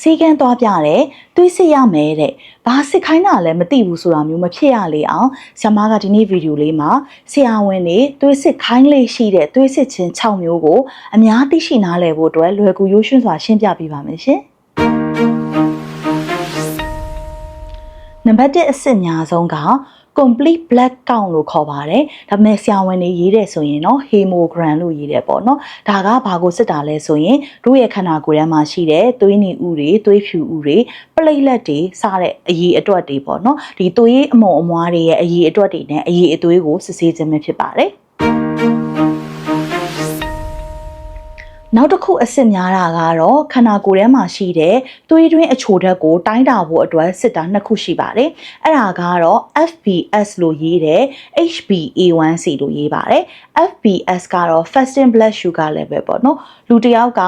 စီကန်းသွားပြတယ်တွေးစစ်ရမယ်တဲ့ဘာစစ်ခိုင်းတာလဲမသိဘူးဆိုတာမျိုးမဖြစ်ရလေအောင်ဆ iam ကဒီနေ့ဗီဒီယိုလေးမှာဆရာဝန်တွေတွေးစစ်ခိုင်းလေးရှိတဲ့တွေးစစ်ချင်း6မျိုးကိုအများသိရှိနားလည်ဖို့အတွက်လွယ်ကူရိုးရှင်းစွာရှင်းပြပေးပါမယ်ရှင်နံပါတ်1အစစ်များဆုံးက complete blood count လို့ခေါ်ပါတယ်ဒါပေမဲ့ဆရာဝန်တွေရေးတယ်ဆိုရင်တော့ hemogram လို့ရေးတယ်ပေါ့နော်ဒါကဘာကိုစစ်တာလဲဆိုရင်တို့ရဲ့ခန္ဓာကိုယ်ထဲမှာရှိတဲ့သွေးနေဥတွေသွေးဖြူဥတွေပလိတ်လက်တွေစတဲ့အရေအတွက်တွေပေါ့နော်ဒီသွေးအမုံအမွားတွေရဲ့အရေအတွက်တွေနဲ့အရေအသွေးကိုစစ်ဆေးခြင်းဖြစ်ပါတယ် နောက်တစ်ခုအစ်စ်များတာကတော့ခန္ဓာကိုယ်ထဲမှာရှိတဲ့သွေးတွင်းအချိုဓာတ်ကိုတိုင်းတာဖို့အတွက်စစ်တာနှစ်ခုရှိပါတယ်။အဲ့ဒါကတော့ FBS လို့ရေးတယ် HbA1c လို့ရေးပါတယ် FBS ကတော့ fasting blood sugar level ပေါ့နော်။ လူတစ်ယောက်က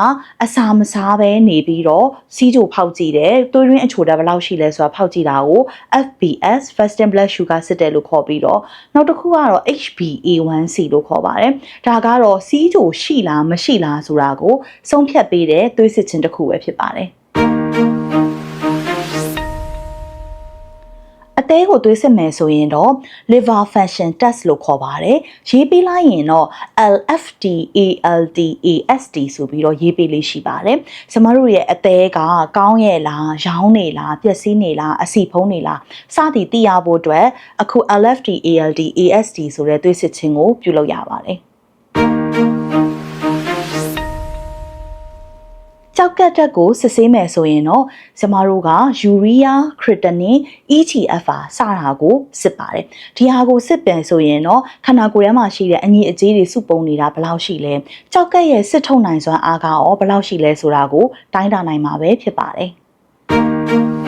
အစာမစားဘဲနေပြီးတော့စီးကြိုဖောက်ကြည့်တယ်။သွေးတွင်းအချိုဓာတ်ဘယ်လောက်ရှိလဲဆိုတာဖောက်ကြည့်တာကို FBS fasting blood sugar စစ်တယ်လို့ခေါ်ပြီးတော့နောက်တစ်ခုကတော့ HbA1c လို့ခေါ်ပါတယ်။ဒါကတော့စီးကြိုရှိလားမရှိလားဆိုတာကိုဆုံးဖြတ်ပေးတဲ့သွေးစစ်ခြင်းတစ်ခုပဲဖြစ်ပါတယ်။ သေးကိုသွေးစစ်မယ်ဆိုရင်တော့ liver function test လို့ခေါ်ပါတယ်။ရေးပေးလိုက်ရင်တော့ LFT ALT AST ဆိုပြီးတော့ရေးပေးလေးရှိပါတယ်။ကျမတို့ရဲ့အသေးကကောင်းရဲ့လား၊ရောင်းနေလား၊ပျက်စီးနေလား၊အစီဖုံးနေလားစသည်သိရဖို့အတွက်အခု LFT ALT AST ဆိုတဲ့သွေးစစ်ခြင်းကိုပြုလုပ်ရပါတယ်။ ကြောက်ကက်တက်ကိုစစ်ဆေးမယ်ဆိုရင်တော့ကျမတို့ကယူရီးယားခရစ်တနင် EGFR စတာကိုစစ်ပါတယ်ဒီဟာကိုစစ်ပင်ဆိုရင်တော့ခန္ဓာကိုယ်ထဲမှာရှိတဲ့အညီအကြေးတွေစုပုံနေတာဘယ်လောက်ရှိလဲကြောက်ကက်ရဲ့စစ်ထုတ်နိုင်စွမ်းအားကရောဘယ်လောက်ရှိလဲဆိုတာကိုတိုင်းတာနိုင်မှာပဲဖြစ်ပါတယ်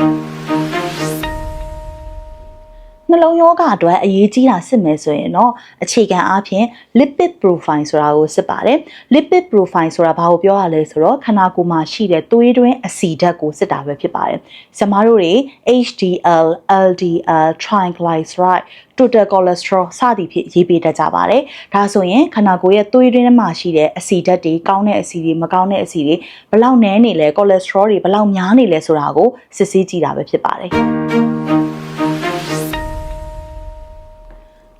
နှလုံးရောဂါအတွက်အရေးကြီးတာစစ်မယ်ဆိုရင်တော့အခြေခံအားဖြင့် lipid profile ဆိုတာကိုစစ်ပါတယ် lipid profile ဆိုတာဘာကိုပြောရလဲဆိုတော့ခန္ဓာကိုယ်မှာရှိတဲ့သွေးတွင်းအဆီဓာတ်ကိုစစ်တာပဲဖြစ်ပါတယ်။ကျမတို့တွေ HDL, LDL, triglyceride, total cholesterol စသည်ဖြင့်ရေးပေးတတ်ကြပါတယ်။ဒါဆိုရင်ခန္ဓာကိုယ်ရဲ့သွေးတွင်းထဲမှာရှိတဲ့အဆီဓာတ်တွေကောင်းတဲ့အဆီတွေမကောင်းတဲ့အဆီတွေဘယ်လောက်နည်းနေလဲ cholesterol တွေဘယ်လောက်များနေလဲဆိုတာကိုစစ်ဆေးကြည့်တာပဲဖြစ်ပါတယ်။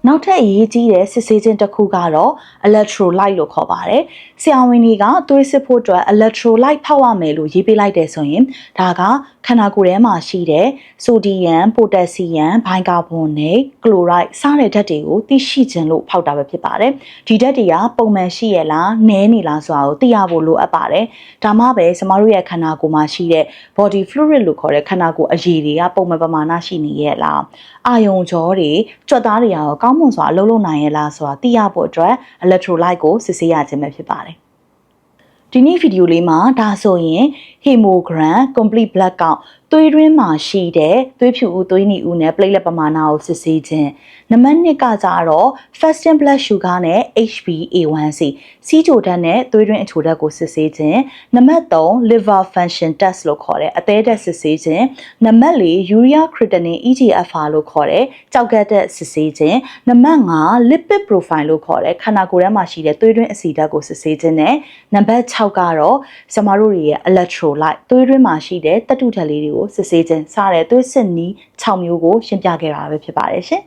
နောက်ထပ်အရေးကြီးတဲ့စစ်ဆေးခြင်းတစ်ခုကတော့ electrolyte လို့ခေါ်ပါတယ်။ဆရာဝန်တွေကသွေးစစ်ဖို့အတွက် electrolyte ဖောက်ရမယ်လို့ရေးပေးလိုက်တယ်ဆိုရင်ဒါကခန္ဓာကိုယ်ထဲမှာရှိတဲ့ဆိုဒီယမ်ပိုတက်ဆီယမ်ဘိုင်ကာဗွန်နဲ့ကလိုရိုက်စတဲ့ဓာတ်တွေကိုသိရှိခြင်းလို့ဖောက်တာပဲဖြစ်ပါတယ်။ဒီဓာတ်တွေကပုံမှန်ရှိရလားနည်းနေလားဆိုတာကိုသိရဖို့လိုအပ်ပါတယ်။ဒါမှပဲကျမတို့ရဲ့ခန္ဓာကိုယ်မှာရှိတဲ့ body fluid လို့ခေါ်တဲ့ခန္ဓာကိုယ်အရည်တွေကပုံမှန်ပမာဏရှိနေရဲ့လား။အာယုံကြောတွေကြွက်သားတွေရောကောင်းမွန်စွာအလုပ်လုပ်နိုင်ရဲ့လားဆိုတာသိရဖို့အတွက် electrolyte ကိုစစ်ဆေးရခြင်းပဲဖြစ်ပါတယ်။ဒီနေ့ဗီဒီယိုလေးမှာဒါဆိုရင် hemogram complete blood count သွေးတွင်းမှာရှိတဲ့သွေးဖြူဦးသွေးနီဦးနဲ့ platelet ပမာဏကိုစစ်ဆေးခြင်းနံပါတ်1ကကြတော့ fasting blood sugar နဲ့ HbA1c စီးချိုဓာတ်နဲ့သွေးတွင်းအချိုဓာတ်ကိုစစ်ဆေးခြင်းနံပါတ်3 liver function test လို့ခေါ်တဲ့အသေးဓာတ်စစ်ဆေးခြင်းနံပါတ်4 urea creatinine EGFR လို့ခေါ်တဲ့ကြောက်ကတ်ဓာတ်စစ်ဆေးခြင်းနံပါတ်5 lipid profile လို့ခေါ်တဲ့ခန္ဓာကိုယ်ထဲမှာရှိတဲ့သွေးတွင်းအဆီဓာတ်ကိုစစ်ဆေးခြင်းနဲ့နံပါတ်6ကတော့ကျမတို့ရဲ့ electrolyte သွေးတွင်းမှာရှိတဲ့တတုဓာတ်လေးတွေကိုစစ်ဆေးခြင်းစတဲ့သွေးစစ်နီး6မျိုးကိုရှင်းပြခဲ့တာပဲဖြစ်ပါတယ်ရှင်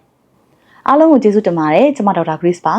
အားလုံးကိုကျေးဇူးတင်ပါတယ်ကျွန်မဒေါက်တာ Grace ပါ